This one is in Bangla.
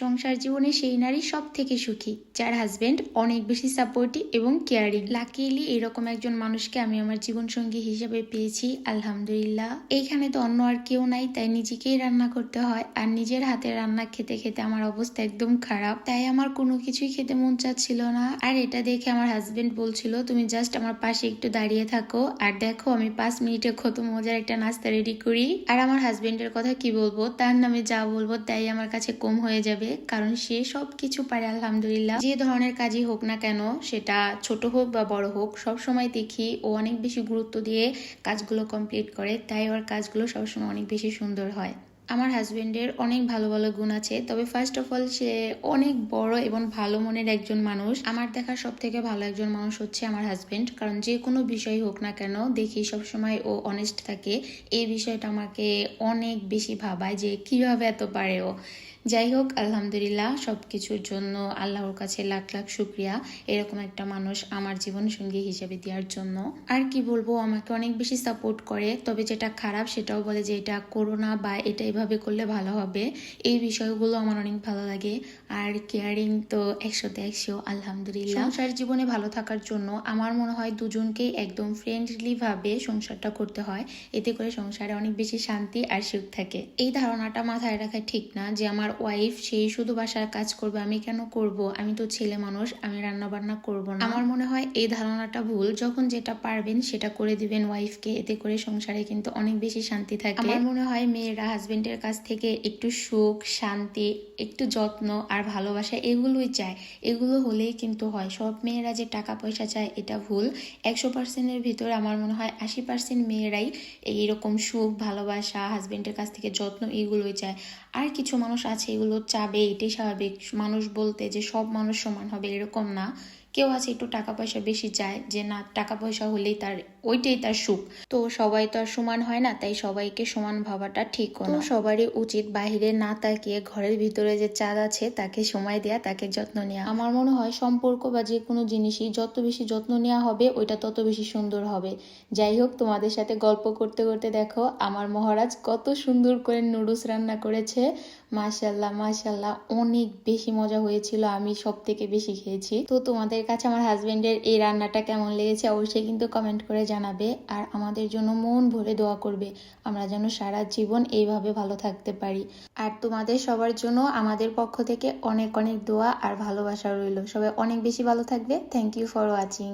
সংসার জীবনে সেই নারী সব থেকে সুখী, যার হাজবেন্ড অনেক বেশি সাপোর্টিভ এবং কেয়ারিং লাকিলি এরকম একজন মানুষকে আমি আমার জীবন সঙ্গী হিসেবে পেয়েছি, আলহামদুলিল্লাহ। এইখানে তো অন্য আর কেউ নাই, তাই নিজেকেই রান্না করতে হয় আর নিজের হাতে রান্না খেতে খেতে আমার অবস্থা একদম খারাপ। তাই আমার কোনো কিছুই খেতে মন চাচ্ছিল না। আর এটা দেখে আমার হাজবেন্ড বলছিল, তুমি জাস্ট আমার পাশে একটু দাঁড়িয়ে থাকো আর দেখো আমি পাঁচ মিনিটে কত মজার একটা নাস্তা রেডি করি। আর আমার হাজবেন্ডের কথা কি বলব? তার নামে যা বলব তাই আমার কাছে কম হয়ে যাবে। কারণ সে সব কিছু পারে, আলহামদুলিল্লাহ। যে ধরনের কাজই হোক না কেন, সেটা ছোট হোক বা বড় হোক সব সময় দেখি ও অনেক বেশি গুরুত্ব দিয়ে কাজগুলো কমপ্লিট করে, তাই ওর কাজগুলো সবসময় অনেক বেশি সুন্দর হয়। আমার হাজবেন্ডের অনেক ভালো ভালো গুণ আছে, তবে ফার্স্ট অফ অল সে অনেক বড় এবং ভালো মনের একজন মানুষ। আমার দেখা সব থেকে ভালো একজন মানুষ হচ্ছে আমার হাজবেন্ড, কারণ যে কোনো বিষয় হোক না কেন, দেখি সবসময় ও অনেস্ট থাকে। এই বিষয়টা আমাকে অনেক বেশি ভাবায় যে কীভাবে এত পারে ও। যাই হোক, আলহামদুলিল্লাহ সব কিছুর জন্য আল্লাহর কাছে লাখ লাখ শুক্রিয়া। এরকম একটা মানুষ আমার জীবন সঙ্গী হিসেবে দেওয়ার জন্য। আর কি বলব, আমাকে অনেক বেশি সাপোর্ট করে। তবে যেটা খারাপ, সেটাও বলে যে এটা করো না বা এটা এভাবে করলে ভালো হবে। এই বিষয়গুলো আমার অনেক ভালো লাগে। আর কেয়ারিং তো একশোতে একশো, আলহামদুলিল্লাহ। সংসার জীবনে ভালো থাকার জন্য আমার মনে হয় দুজনকেই একদম ফ্রেন্ডলিভাবে সংসারটা করতে হয়। এতে করে সংসারে অনেক বেশি শান্তি আর সুখ থাকে। এই ধারণাটা মাথায় রাখা ঠিক না যে আমার ওয়াইফ সেই শুধু বাসার কাজ করবে আমি কেন করব? আমি তো ছেলে মানুষ আমি রান্না বান্না করব না। আমার মনে হয় এই ধারণাটা ভুল। যখন যেটা পারবেন সেটা করে দিবেন ওয়াইফকে এতে করে সংসারে কিন্তু অনেক বেশি শান্তি থাকে। আমার মনে হয় মেয়েরা হাজবেন্ডের কাছ থেকে একটু সুখ শান্তি একটু যত্ন আর ভালোবাসা এগুলোই চায়। এগুলো হলেই কিন্তু হয়। সব মেয়েরা যে টাকা পয়সা চায় এটা ভুল। একশো পার্সেন্টের ভিতরে আমার মনে হয় আশি পার্সেন্ট মেয়েরাই এইরকম সুখ ভালোবাসা হাজবেন্ডের কাছ থেকে যত্ন এগুলোই চায়। আর কিছু মানুষ আছে এগুলো চাবে এটাই স্বাভাবিক। মানুষ বলতে যে সব মানুষ সমান হবে এরকম না। কেউ আছে একটু টাকা পয়সা বেশি চায় যে না টাকা পয়সা হলেই তার ওইটাই তার সুখ। তো সবাই তো আর সমান হয় না তাই সবাইকে সমান ভাবাটা ঠিক না। সবারই উচিত বাইরে না তাকিয়ে ঘরের ভিতরে যে চাঁদ আছে তাকে সময় দেয়া তাকে যত্ন নেওয়া আমার মনে হয় সম্পর্ক বা যে কোনো জিনিসই যত বেশি যত্ন নেওয়া হবে ওইটা তত বেশি সুন্দর হবে। যাই হোক তোমাদের সাথে গল্প করতে করতে দেখো আমার মহারাজ কত সুন্দর করে নুডলস রান্না করেছে। মাশাল্লাহ মাশাল্লাহ অনেক বেশি মজা হয়েছিল আমি সব থেকে বেশি খেয়েছি। তো তোমাদের কাছে আমার হাজব্যান্ডের এই রান্নাটা কেমন লেগেছে অবশ্যই কিন্তু কমেন্ট করে জানাবে। আর আমাদের জন্য মন ভরে দোয়া করবে, আমরা যেন সারা জীবন এইভাবে ভালো থাকতে পারি। আর তোমাদের সবার জন্য আমাদের পক্ষ থেকে অনেক অনেক দোয়া আর ভালোবাসা রইল। সবাই অনেক বেশি ভালো থাকবে। Thank you for watching